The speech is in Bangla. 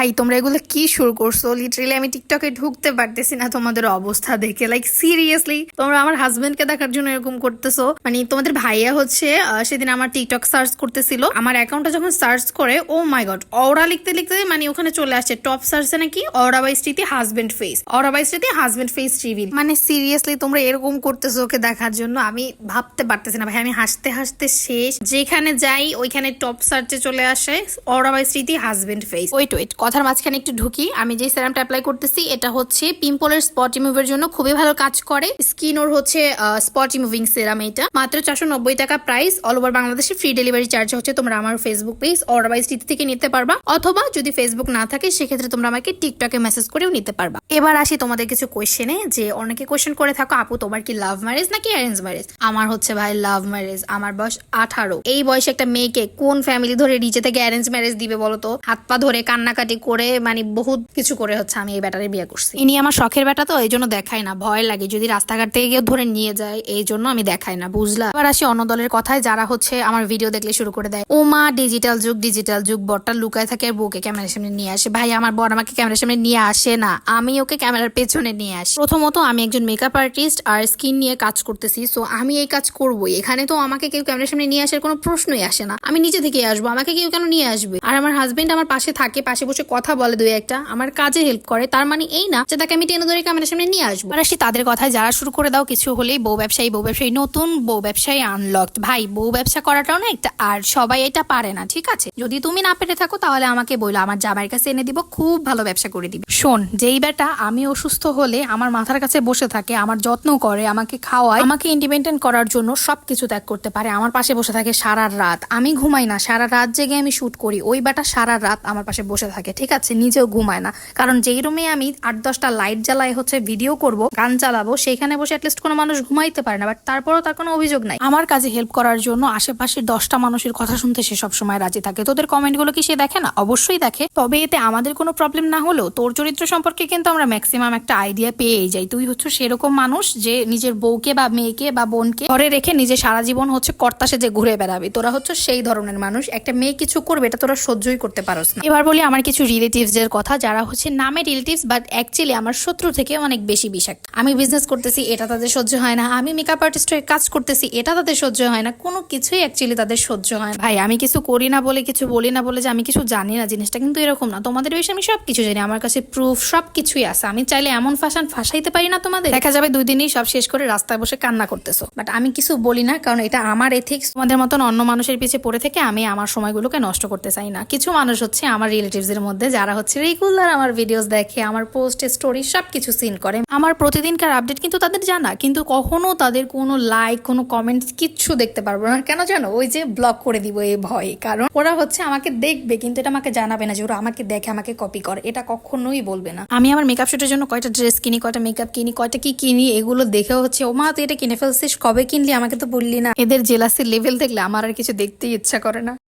ভাই, তোমরা এগুলো কি শুরু করছ? লিটারেলি আমি টিকটকে ঢুকতে পারতেছি না তোমাদের অবস্থা দেখে। লাইক সিরিয়াসলি তোমরা আমার হাজবেন্ডকে দেখার জন্য এরকম করতেছো? মানে তোমাদের ভাইয়া হচ্ছে সেদিন আমার টিকটক সার্চ করতেছিল। আমার অ্যাকাউন্টটা যখন সার্চ করে ও মাই গড অরা লিখতে লিখতে মানে ওখানে চলে আসছে। টপ সার্চে নাকি Aura by Smriti husband face Aura by Smriti husband face reveal মানে সিরিয়াসলি তোমরা এরকম করতেছো ওকে দেখার জন্য? আমি ভাবতে পারতেছি না ভাই, আমি হাসতে হাসতে শেষ। যেখানে যাই, ওইখানে টপ সার্চে চলে আসে Aura by Smriti husband face wait wait কথার মাঝখানে একটু ঢুকি, আমি যে সেরামটা অ্যাপ্লাই করতেছি, এটা হচ্ছে পিম্পলের স্পট রিমুভের জন্য খুবই ভালো কাজ করে। স্কিন ওর হচ্ছে স্পট রিমুভিং সেরাম এটা। মাত্র চারশো নব্বই টাকা প্রাইস অল ওভার বাংলাদেশে ফ্রি ডেলিভারি চার্জ হচ্ছে তোমরা আমার ফেসবুক পেজ অর্ডার বাই স্মৃতি থেকে নিতে পারবা। অথবা যদি ফেসবুক না থাকে, সেক্ষেত্রে তোমরা আমাকে টিকটকে মেসেজ করেও নিতে পারবা। এবার আসি তোমাদের কিছু কোয়েশ্চেনে যে অনেকে কোয়েশ্চেন করে থাকো, আপু, তোমার কি লাভ ম্যারেজ নাকি অ্যারেঞ্জ ম্যারেজ আমার হচ্ছে ভাই লাভ ম্যারেজ আমার বয়স আঠারো। এই বয়সে একটা মেয়েকে কোন ফ্যামিলি ধরে নিজে থেকে অ্যারেঞ্জ ম্যারেজ দিবে বলতো হাত পা ধরে কান্নাকাটি করে মানে বহুত কিছু করে হচ্ছে আমি এই ব্যাটারে বিয়ে করছি। ইনি আমার শখের ব্যাটা তো এই জন্য দেখাই না, ভয় লাগে। যদি রাস্তাঘাট থেকে কেউ ধরে নিয়ে যায় এই জন্য আমি দেখাই না, বুঝলা? এবার আসি অন্য দলের কথায়, যারা হচ্ছে আমার ভিডিও দেখলে শুরু করে দেয়। ও মা ডিজিটাল যুগ ডিজিটাল যুগ, বরটা লুকায় থাকে আর বউকে ক্যামেরার সামনে নিয়ে আসে। ভাই, আমার বর আমাকে ক্যামেরার সামনে নিয়ে আসে না, আমি ওকে ক্যামেরার পেছনে নিয়ে আসি। প্রথমত, আমি একজন মেকআপ আর্টিস্ট আর স্কিন নিয়ে কাজ করতেছি সো আমি এই কাজ করবোই। এখানে তো আমাকে কেউ ক্যামেরার সামনে নিয়ে আসার কোনো প্রশ্নই আসে না। আমি নিজে থেকে আসব, আমাকে কেউ কেন নিয়ে আসবে? আর আমার হাজবেন্ড আমার পাশে থাকে, পাশে বসে কথা বলে দুই একটা, আমার কাজে হেল্প করে। তার মানে এই না যে তাকে আমি টেনে ধরে ক্যামেরার সামনে নিয়ে আসব। আর আসি তাদের কথায় যারা শুরু করে দাও, কিছু হলেই বউ ব্যবসায়ী বউ ব্যবসায়ী, নতুন বউ ব্যবসায়ী আনলকড ভাই, বউ ব্যবসা করাটাও না একটা আর সবাই এটা পারে না, ঠিক আছে? যদি তুমি না পেরে থাকো, তাহলে আমাকে বলো আমার জামাইয়ের কাছে এনে দিব, খুব ভালো ব্যবসা করে দিবে। শোন, যেই বেটা আমি অসুস্থ হলে আমার মাথার কাছে বসে থাকে, আমার যত্ন করে, আমাকে খাওয়ায়, আমাকে ইন্ডিপেন্ডেন্ট করার জন্য সবকিছু ত্যাগ করতে পারে, আমার পাশে বসে থাকে সারা রাত। আমি ঘুমাই না, সারা রাত জেগে আমি শুট করি, ওই বেটা সারা রাত আমার পাশে বসে থাকে ঠিক আছে, নিজেও ঘুমায় না। কারণ যেই রুমে আমি আট দশটা লাইট জ্বালায় হচ্ছে ভিডিও করব, গান চালাবো সেখানে বসে অ্যাটলিস্ট কোনো মানুষ ঘুমাইতে পারে না। বাট তারপরও তার কোনো অভিযোগ নাই। আমার কাজে হেল্প করার জন্য আশেপাশের দশটা মানুষের কথা শুনতে সে সবসময় রাজি থাকে। তোদের কমেন্টগুলো কি সে দেখে না? অবশ্যই দেখে। তবে এতে আমাদের কোনো প্রবলেম না হলেও তোর চরিত্র সম্পর্কে কিন্তু আমরা ম্যাক্সিমাম একটা আইডিয়া পেয়েই যাই। তুই হচ্ছে সেরকম মানুষ যে নিজের বউকে বা মেয়েকে বা বোনকে ঘরে রেখে নিজে সারা জীবন হচ্ছে কর্তা সেজে ঘুরে বেড়াবে। তোরা হচ্ছে সেই ধরনের মানুষ। একটা মেয়ে কিছু করবে, এটা তোরা সহ্যই করতে পারোস না। এবার বলি, আমার কিছু রিলেটিভস এর কথা, যারা হচ্ছে নামে রিলেটিভস বাট অ্যাকচুয়ালি আমার শত্রু থেকে অনেক বেশি বিষাক্ত। আমি বিজনেস করতেছি, এটা তাদের সহ্য হয় না। আমি মেকআপ আর্টিস্ট হয়ে কাজ করতেছি, এটা তাদের সহ্য হয় না। কোনো কিছুই অ্যাকচুয়ালি তাদের সহ্য হয় ভাই, আমি কিছু করি না বলে, কিছু বলি না বলে যে আমি কিছু জানি না, জিনিসটা কিন্তু এরকম না। তোমাদের বিষয়ে আমি সব কিছু জানি, আমার কাছে প্রুফ সব কিছুই আছে। আমি চাইলে এমন ফাঁসান ফাঁসাইতে পারি না তোমাদের। দেখা যাবে দুই দিনই সব শেষ করে রাস্তায় বসে কান্না করতেছো। বাট আমি কিছু বলি না, কারণ এটা আমার এথিক্স তোমাদের মতন অন্য মানুষের পিছে পড়ে থেকে আমি আমার সময়গুলোকে নষ্ট করতে চাই না। কিছু মানুষ হচ্ছে আমার রিলেটিভস এর মধ্যে যারা হচ্ছে রেগুলার আমার ভিডিওস দেখে, আমার পোস্ট স্টোরি সব কিছু সিন করে। আমার প্রতিদিনকার আপডেট কিন্তু তাদের জানা, কিন্তু কখনো তাদের কোনো লাইক কোনো কমেন্টস কিচ্ছু দেখতে পারব না। কেন জানো? ওই যে ব্লক করে দিব এই ভয়ে। কারণ ওরা হচ্ছে আমাকে দেখবে, কিন্তু এটা আমাকে জানাবে না যে ওরা আমাকে দেখে, আমাকে কপি করে। এটা কখনোই বলবে না। আমি আমার মেকআপ শুটের জন্য কয়টা ড্রেস কিনি, কয়টা মেকআপ কিনি, কয়টা কি কিনি, এগুলো দেখে হচ্ছে ও মা তুই এটা কিনে ফেলছিস? কবে কিনলি? আমাকে তো বললি না। এদের জেলাসির লেভেল দেখলে আমার আর কিছু দেখতেই ইচ্ছা করে না।